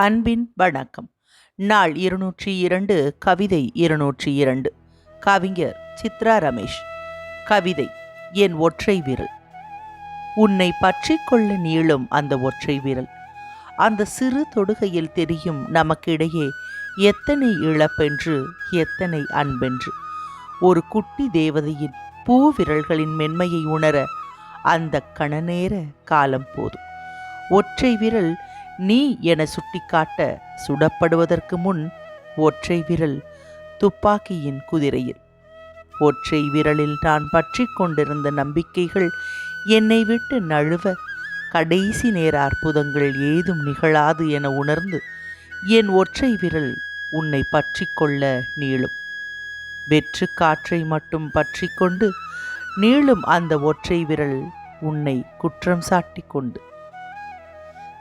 அன்பின் வணக்கம். நாள் இருநூற்றி இரண்டு கவிதை இருநூற்றி இரண்டு கவிஞர் சித்ரா ரமேஷ். கவிதை என் ஒற்றை விரல் உன்னை பற்றி கொள்ள நீளும் அந்த ஒற்றை விரல். அந்த சிறு தொடுகையில் தெரியும் நமக்கிடையே எத்தனை இழப்பென்று எத்தனை அன்பென்று. ஒரு குட்டி தேவதையின் பூ விரல்களின் மென்மையை உணர அந்த கணநேர காலம் போதும். ஒற்றை விரல் நீ என சுட்டிக்காட்ட சுடப்படுவதற்கு முன் ஒற்றை விரல் துப்பாக்கியின் குதிரையில். ஒற்றை விரலில் நான் பற்றி கொண்டிருந்த நம்பிக்கைகள் என்னை விட்டு நழுவ கடைசி நேர அற்புதங்கள் ஏதும் நிகழாது என உணர்ந்து என் ஒற்றை விரல் உன்னை பற்றி கொள்ள நீளும். வெற்று காற்றை மட்டும் பற்றி கொண்டு நீளும் அந்த ஒற்றை விரல் உன்னை குற்றம் சாட்டி கொண்டு.